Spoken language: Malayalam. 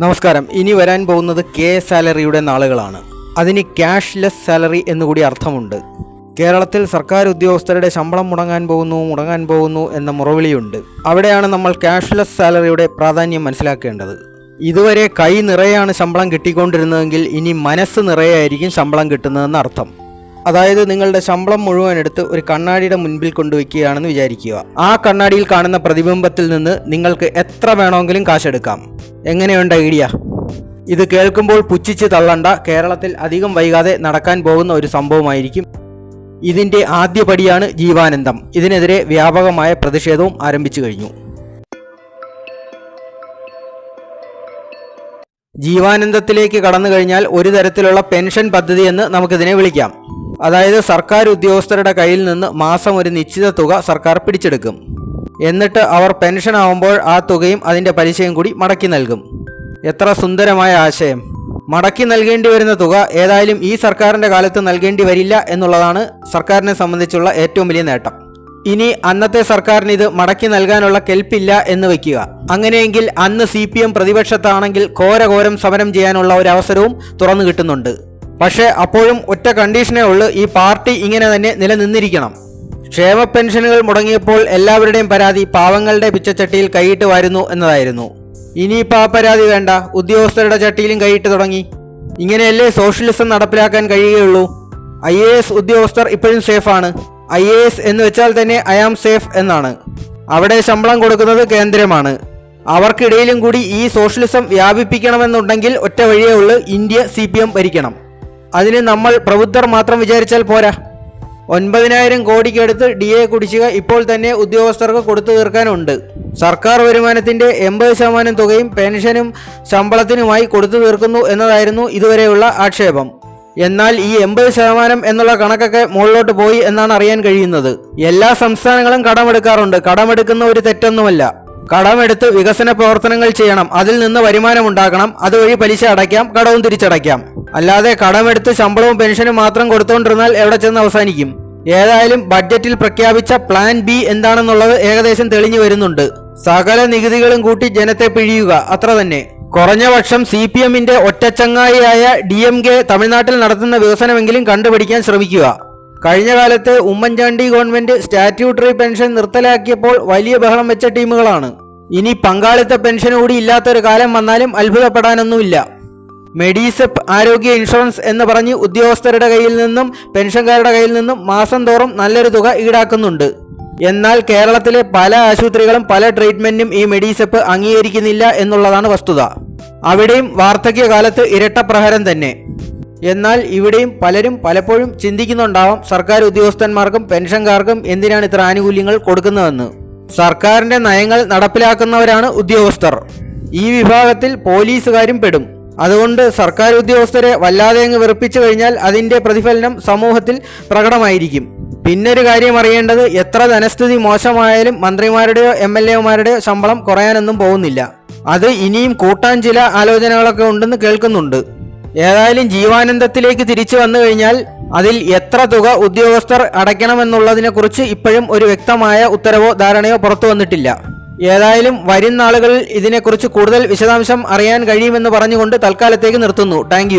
നമസ്കാരം. ഇനി വരാൻ പോകുന്നത് കെ സാലറിയുടെ നാളുകളാണ്. അതിന് ക്യാഷ്ലെസ് സാലറി എന്നുകൂടി അർത്ഥമുണ്ട്. കേരളത്തിൽ സർക്കാർ ഉദ്യോഗസ്ഥരുടെ ശമ്പളം മുടങ്ങാൻ പോകുന്നു മുടങ്ങാൻ പോകുന്നു എന്ന മുറവിളിയുണ്ട്. അവിടെയാണ് നമ്മൾ ക്യാഷ്ലെസ് സാലറിയുടെ പ്രാധാന്യം മനസ്സിലാക്കേണ്ടത്. ഇതുവരെ കൈ നിറയാണ് ശമ്പളം കിട്ടിക്കൊണ്ടിരുന്നതെങ്കിൽ ഇനി മനസ്സ് നിറയായിരിക്കും ശമ്പളം കിട്ടുന്നതെന്ന് അർത്ഥം. അതായത് നിങ്ങളുടെ ശമ്പളം മുഴുവൻ എടുത്ത് ഒരു കണ്ണാടിയുടെ മുൻപിൽ കൊണ്ടുവയ്ക്കുകയാണെന്ന് വിചാരിക്കുക. ആ കണ്ണാടിയിൽ കാണുന്ന പ്രതിബിംബത്തിൽ നിന്ന് നിങ്ങൾക്ക് എത്ര വേണമെങ്കിലും കാശെടുക്കാം. എങ്ങനെയുണ്ട് ഐഡിയ? ഇത് കേൾക്കുമ്പോൾ പുച്ഛിച്ച് തള്ളണ്ട. കേരളത്തിൽ അധികം വൈകാതെ നടക്കാൻ പോകുന്ന ഒരു സംഭവമായിരിക്കും. ഇതിന്റെ ആദ്യപടിയാണ് ജീവാനന്ദം. ഇതിനെതിരെ വ്യാപകമായ പ്രതിഷേധവും ആരംഭിച്ചു കഴിഞ്ഞു. ജീവാനന്ദത്തിലേക്ക് കടന്നു കഴിഞ്ഞാൽ ഒരു തരത്തിലുള്ള പെൻഷൻ പദ്ധതി എന്ന് നമുക്കിതിനെ വിളിക്കാം. അതായത് സർക്കാർ ഉദ്യോഗസ്ഥരുടെ കയ്യിൽ നിന്ന് മാസം ഒരു നിശ്ചിത തുക സർക്കാർ പിടിച്ചെടുക്കും. എന്നിട്ട് അവർ പെൻഷൻ ആവുമ്പോൾ ആ തുകയും അതിന്റെ പലിശയും കൂടി മടക്കി നൽകും. എത്ര സുന്ദരമായ ആശയം. മടക്കി നൽകേണ്ടി വരുന്ന തുക ഏതായാലും ഈ സർക്കാരിന്റെ കാലത്ത് നൽകേണ്ടി വരില്ല എന്നുള്ളതാണ് സർക്കാരിനെ സംബന്ധിച്ചുള്ള ഏറ്റവും വലിയ നേട്ടം. ഇനി അന്നത്തെ സർക്കാരിന് ഇത് മടക്കി നൽകാനുള്ള കെൽപ്പില്ല എന്ന് വയ്ക്കുക. അങ്ങനെയെങ്കിൽ അന്ന് സി പി എം പ്രതിപക്ഷത്താണെങ്കിൽ ഘോരഘോരം സമരം ചെയ്യാനുള്ള ഒരു അവസരവും തുറന്നു കിട്ടുന്നുണ്ട്. പക്ഷേ അപ്പോഴും ഒറ്റ കണ്ടീഷനേ ഉള്ളൂ ഈ പാർട്ടി ഇങ്ങനെ തന്നെ നിലനിന്നിരിക്കണം. ക്ഷേമ പെൻഷനുകൾ മുടങ്ങിയപ്പോൾ എല്ലാവരുടെയും പരാതി പാവങ്ങളുടെ പിച്ചച്ചട്ടിയിൽ കൈയിട്ട് വരുന്നു എന്നതായിരുന്നു. ഇനിയിപ്പോൾ ആ പരാതി വേണ്ട. ഉദ്യോഗസ്ഥരുടെ ചട്ടിയിലും കൈയിട്ട് തുടങ്ങി. ഇങ്ങനെയല്ലേ സോഷ്യലിസം നടപ്പിലാക്കാൻ കഴിയുകയുള്ളൂ? ഐ എ എസ് ഉദ്യോഗസ്ഥർ ഇപ്പോഴും സേഫാണ്. ഐ എ എസ് എന്ന് വെച്ചാൽ തന്നെ ഐ ആം സേഫ് എന്നാണ്. അവിടെ ശമ്പളം കൊടുക്കുന്നത് കേന്ദ്രമാണ്. അവർക്കിടയിലും കൂടി ഈ സോഷ്യലിസം വ്യാപിപ്പിക്കണമെന്നുണ്ടെങ്കിൽ ഒറ്റ വഴിയേ ഉള്ളൂ. ഇന്ത്യ സി ഭരിക്കണം. അതിന് നമ്മൾ പ്രബുദ്ധർ മാത്രം വിചാരിച്ചാൽ പോരാ. ഒൻപതിനായിരം കോടിക്കടുത്ത് ഡി എ കുടിശ്ശിക ഇപ്പോൾ തന്നെ ഉദ്യോഗസ്ഥർക്ക് കൊടുത്തു തീർക്കാനുണ്ട്. സർക്കാർ വരുമാനത്തിന്റെ എൺപത് ശതമാനം തുകയും പെൻഷനും ശമ്പളത്തിനുമായി കൊടുത്തു തീർക്കുന്നു എന്നതായിരുന്നു ഇതുവരെയുള്ള ആക്ഷേപം. എന്നാൽ ഈ എൺപത് ശതമാനം എന്നുള്ള കണക്കൊക്കെ മുകളിലോട്ട് പോയി എന്നാണ് അറിയാൻ കഴിയുന്നത്. എല്ലാ സംസ്ഥാനങ്ങളും കടമെടുക്കാറുണ്ട്. കടമെടുക്കുന്ന ഒരു തെറ്റൊന്നുമല്ല. കടമെടുത്ത് വികസന പ്രവർത്തനങ്ങൾ ചെയ്യണം. അതിൽ നിന്ന് വരുമാനം ഉണ്ടാക്കണം. അതുവഴി പലിശ അടയ്ക്കാം. കടവും തിരിച്ചടയ്ക്കാം. അല്ലാതെ കടമെടുത്ത് ശമ്പളവും പെൻഷനും മാത്രം കൊടുത്തുകൊണ്ടിരുന്നാൽ എവിടെ ചെന്ന് അവസാനിക്കും? ഏതായാലും ബഡ്ജറ്റിൽ പ്രഖ്യാപിച്ച പ്ലാൻ ബി എന്താണെന്നുള്ളത് ഏകദേശം തെളിഞ്ഞു വരുന്നുണ്ട്. സകല നികുതികളും കൂട്ടി ജനത്തെ പിഴിയുക അത്ര തന്നെ. കുറഞ്ഞ പക്ഷം സി പി എമ്മിന്റെ ഒറ്റച്ചങ്ങായിയായ ഡി എം കെ തമിഴ്നാട്ടിൽ നടത്തുന്ന വികസനമെങ്കിലും കണ്ടുപിടിക്കാൻ ശ്രമിക്കുക. കഴിഞ്ഞ കാലത്ത് ഉമ്മൻചാണ്ടി ഗവൺമെന്റ് സ്റ്റാറ്റ്യൂട്ടറി പെൻഷൻ നിർത്തലാക്കിയപ്പോൾ വലിയ ബഹളം വെച്ച ടീമുകളാണ്. ഇനി പങ്കാളിത്ത പെൻഷൻ കൂടി ഇല്ലാത്തൊരു കാലം വന്നാലും അത്ഭുതപ്പെടാനൊന്നുമില്ല. മെഡിസെപ്പ് ആരോഗ്യ ഇൻഷുറൻസ് എന്ന് പറഞ്ഞ് ഉദ്യോഗസ്ഥരുടെ കയ്യിൽ നിന്നും പെൻഷൻകാരുടെ കയ്യിൽ നിന്നും മാസം തോറും നല്ലൊരു തുക ഈടാക്കുന്നുണ്ട്. എന്നാൽ കേരളത്തിലെ പല ആശുപത്രികളും പല ട്രീറ്റ്മെന്റും ഈ മെഡിസെപ്പ് അംഗീകരിക്കുന്നില്ല എന്നുള്ളതാണ് വസ്തുത. അവിടെയും വാർദ്ധക്യകാലത്ത് ഇരട്ടപ്രഹരം തന്നെ. എന്നാൽ ഇവിടെയും പലരും പലപ്പോഴും ചിന്തിക്കുന്നുണ്ടാവാം സർക്കാർ ഉദ്യോഗസ്ഥന്മാർക്കും പെൻഷൻകാർക്കും എന്തിനാണ് ഇത്ര ആനുകൂല്യങ്ങൾ കൊടുക്കുന്നതെന്ന്. സർക്കാരിന്റെ നയങ്ങൾ നടപ്പിലാക്കുന്നവരാണ് ഉദ്യോഗസ്ഥർ. ഈ വിഭാഗത്തിൽ പോലീസുകാരും പെടും. അതുകൊണ്ട് സർക്കാർ ഉദ്യോഗസ്ഥരെ വല്ലാതെ അങ്ങ് വെറുപ്പിച്ചു കഴിഞ്ഞാൽ അതിന്റെ പ്രതിഫലനം സമൂഹത്തിൽ പ്രകടമായിരിക്കും. പിന്നൊരു കാര്യം അറിയേണ്ടത് എത്ര ധനസ്ഥിതി മോശമായാലും മന്ത്രിമാരുടെയോ എം എൽ എമാരുടെയോ ശമ്പളം കുറയാനൊന്നും പോകുന്നില്ല. അത് ഇനിയും കൂട്ടാൻ ചില ആലോചനകളൊക്കെ ഉണ്ടെന്ന് കേൾക്കുന്നുണ്ട്. ഏതായാലും ജീവാനന്ദത്തിലേക്ക് തിരിച്ചു വന്നു കഴിഞ്ഞാൽ അതിൽ എത്ര തുക ഉദ്യോഗസ്ഥർ അടയ്ക്കണമെന്നുള്ളതിനെക്കുറിച്ച് ഇപ്പോഴും ഒരു വ്യക്തമായ ഉത്തരവോ ധാരണയോ പുറത്തു വന്നിട്ടില്ല. ഏതായാലും വരും നാളുകളിൽ ഇതിനെക്കുറിച്ച് കൂടുതൽ വിശദാംശം അറിയാൻ കഴിയുമെന്ന് പറഞ്ഞുകൊണ്ട് തൽക്കാലത്തേക്ക് നിർത്തുന്നു. താങ്ക്